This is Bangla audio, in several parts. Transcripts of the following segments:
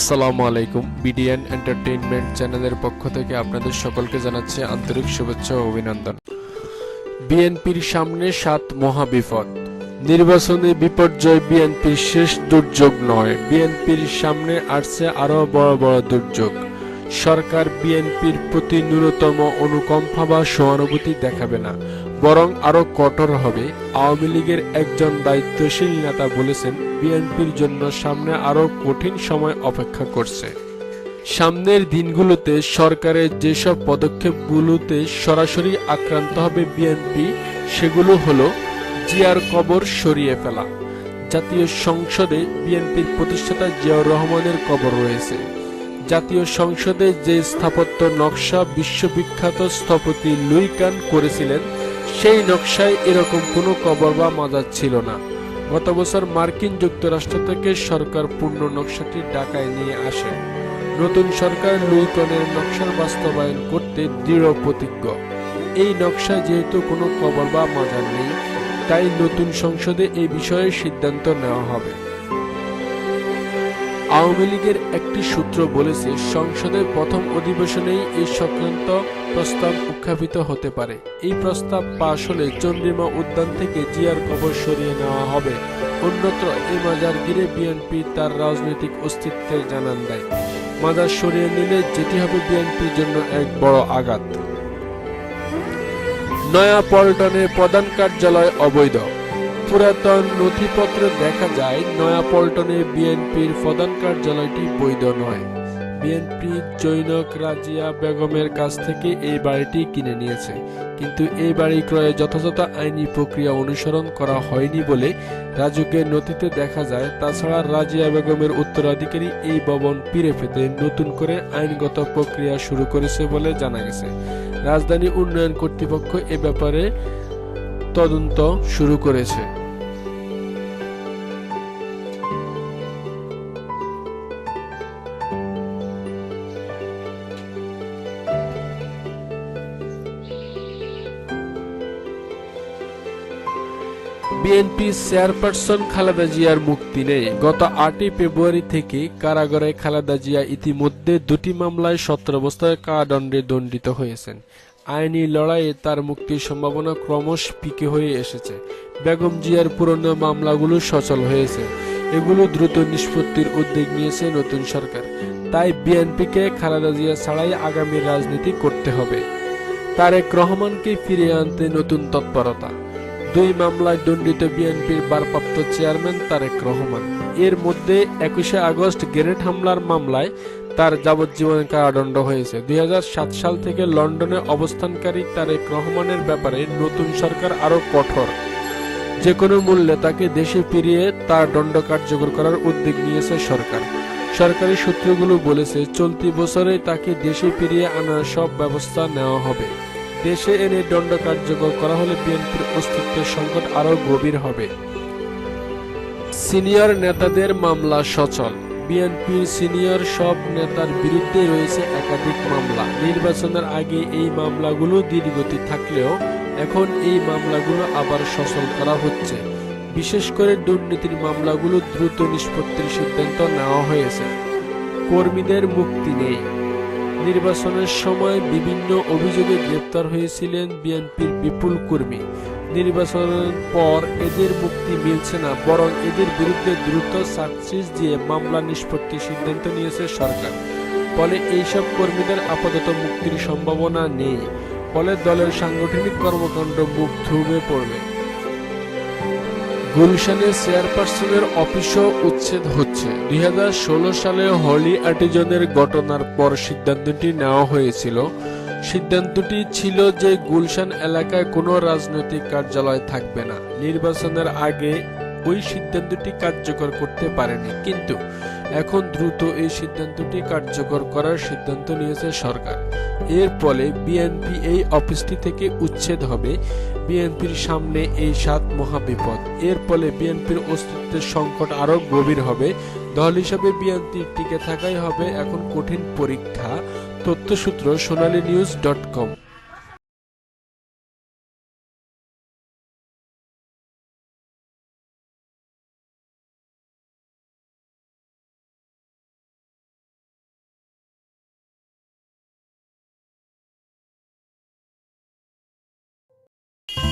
আসসালামু আলাইকুম। বিডিএন এন্টারটেইনমেন্ট চ্যানেলের পক্ষ থেকে আপনাদের সকলকে জানাচ্ছি আন্তরিক শুভেচ্ছা ও অভিনন্দন। বিএনপির সামনে সাত মহাবিপদ। নির্বাচনে বিপর্যয় বিএনপির শেষ দুর্যোগ নয়। বিএনপির সামনে আসছে আরও বড় বড় দুর্যোগ। সরকার বিএনপির প্রতি ন্যূনতম অনুকম্পা বা সহানুভূতি দেখাবে না। বরং আরও কঠোর হবে। আওয়ামী লীগের একজন দায়িত্বশীল নেতা বলেছেন, বিএনপির জন্য সামনে আরও কঠিন সময় অপেক্ষা করছে। সামনের দিনগুলোতে সরকারের যেসব পদক্ষেপগুলোতে সরাসরি আক্রান্ত হবে বিএনপি, সেগুলো হলো জিয়ার কবর সরিয়ে ফেলা। জাতীয় সংসদে বিএনপির প্রতিষ্ঠাতা জিয়াউর রহমানের কবর রয়েছে। জাতীয় সংসদে যে স্থাপত্য নকশা বিশ্ববিখ্যাত স্থপতি লুইকান করেছিলেন সেই নকশায় এরকম কোনো কবর বা মাজার ছিল না। গত বছর মার্কিন যুক্তরাষ্ট্র থেকে সরকার পূর্ণ নকশাটি ঢাকায় নিয়ে আসে। নতুন সরকার লুইকনের নকশার বাস্তবায়ন করতে দৃঢ় প্রতিজ্ঞ। এই নকশায় যেহেতু কোনো কবর বা মাজার নেই, তাই নতুন সংসদে এই বিষয়ে সিদ্ধান্ত নেওয়া হবে। আওয়ামী লীগের একটি সূত্র বলেছে, সংসদের প্রথম অধিবেশনেই এই সংক্রান্ত প্রস্তাব উত্থাপিত হতে পারে। এই প্রস্তাব পাশ হলে চন্দ্রিমা উদ্যান থেকে জিয়ার কবর সরিয়ে নেওয়া হবে। অন্যত্র এই মাজার ঘিরে বিএনপি তার রাজনৈতিক অস্তিত্বের জানান দেয়। মাজার সরিয়ে নিলে যেটি হবে বিএনপির জন্য এক বড় আঘাত। নয়া পল্টনে প্রধান কার্যালয় অবৈধ। পুরাতন নথিপত্রে দেখা যায় নয়া পল্টনে বিএনপির প্রধান কার্যালয়টি বৈধ নয়। বিএনপি জৈনক রাজিয়া বেগমের কাছ থেকে এই বাড়িটি কিনে নিয়েছে। কিন্তু এই বাড়ি ক্রয়ে যথাযথ আইনি প্রক্রিয়া অনুসরণ করা হয়নি বলে রাজুকের নথিতে দেখা যায়। তাছাড়া রাজিয়া বেগমের উত্তরাধিকারী এই ভবন ফিরে পেতে নতুন করে আইনগত প্রক্রিয়া শুরু করেছে বলে জানা গেছে। রাজধানী উন্নয়ন কর্তৃপক্ষ এ ব্যাপারে তদন্ত শুরু করেছে। বিএনপি চেয়ারপারসন খালেদা জিয়ার মুক্তি নেই। গত আটই ফেব্রুয়ারি থেকে কারাগারে খালেদা জিয়া ইতিমধ্যে দুটি মামলায় সতেরো অবস্থায় কারাদণ্ডে দণ্ডিত হয়েছেন। আইনি লড়াইয়ে তার মুক্তির সম্ভাবনা ক্রমশ পিকে হয়ে এসেছে। বেগম জিয়ার পুরনো মামলাগুলো সচল হয়েছে। এগুলো দ্রুত নিষ্পত্তির উদ্যোগ নিয়েছে নতুন সরকার। তাই বিএনপিকে খালেদা জিয়া ছাড়াই আগামী রাজনীতি করতে হবে। তারেক রহমানকে ফিরিয়ে আনতে নতুন তৎপরতা। দুই মামলায় দণ্ডিত বিএনপির ভারপ্রাপ্ত চেয়ারম্যান তারেক রহমান। এর মধ্যে একুশে আগস্ট গ্রেনেড হামলার মামলায় তার যাবজ্জীবন কারাদণ্ড হয়েছে। দুই হাজার সাত সাল থেকে লন্ডনে অবস্থানকারী তারেক রহমানের ব্যাপারে নতুন সরকার আরও কঠোর। যে কোনো মূল্যে তাকে দেশে ফিরিয়ে তার দণ্ড কার্যকর করার উদ্যোগ নিয়েছে সরকার। সরকারি সূত্রগুলো বলেছে, চলতি বছরে তাকে দেশে ফিরিয়ে আনার সব ব্যবস্থা নেওয়া হবে। দেশে এনে দণ্ড কার্যকর করা হলে বিএনপির অস্তিত্বের সংকট আরও গভীর হবে। সিনিয়র নেতাদের মামলা সচল। বিএনপির সিনিয়র সব নেতার বিরুদ্ধে রয়েছে একাধিক মামলা। নির্বাচনের আগে এই মামলাগুলো দীর্ঘতি থাকলেও এখন এই মামলাগুলো আবার সচল করা হচ্ছে। বিশেষ করে দুর্নীতির মামলাগুলো দ্রুত নিষ্পত্তির সিদ্ধান্ত নেওয়া হয়েছে। কর্মীদের মুক্তি নেই। নির্বাচনের সময় বিভিন্ন অভিযোগে গ্রেপ্তার হয়েছিলেন বিএনপির বিপুল কর্মী। নির্বাচনের পর এদের মুক্তি মিলছে না, বরং এদের বিরুদ্ধে দ্রুত সাকসিস দিয়ে মামলা নিষ্পত্তির সিদ্ধান্ত নিয়েছে সরকার। ফলে এইসব কর্মীদের আপাতত মুক্তির সম্ভাবনা নেই, ফলে দলের সাংগঠনিক কর্মকাণ্ড মুখ ধুবে পড়বে। গুলশানে চেয়ারপারসনের অফিসও উচ্ছেদ হচ্ছে। দুই হাজার ষোলো সালে হলি আর্টিজনের ঘটনার পর সিদ্ধান্তটি নেওয়া হয়েছিল। সিদ্ধান্তটি ছিল যে গুলশান এলাকায় কোনো রাজনৈতিক কার্যালয় থাকবে না। নির্বাচনের আগে ওই সিদ্ধান্তটি কার্যকর করতে পারেনি। কিন্তু এখন দ্রুত এই সিদ্ধান্তটি কার্যকর করার সিদ্ধান্ত নিয়েছে সরকার। এর ফলে বিএনপি এই অফিসটি থেকে উচ্ছেদ হবে। বিএনপির সামনে এই সাত মহাবিপদ। এর ফলে বিএনপির অস্তিত্বের সংকট আরও গভীর হবে। দল হিসাবে বিএনপি টিকে থাকাই হবে এখন কঠিন পরীক্ষা। তথ্যসূত্র সোনালী নিউজ ডট কম।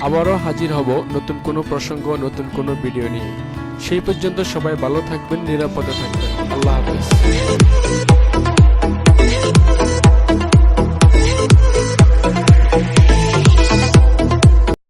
আবারও হাজির হব নতুন কোনো প্রসঙ্গ, নতুন কোনো ভিডিও নিয়ে। সেই পর্যন্ত সবাই ভালো থাকবেন, নিরাপদে থাকবেন। আল্লাহ হাফেজ।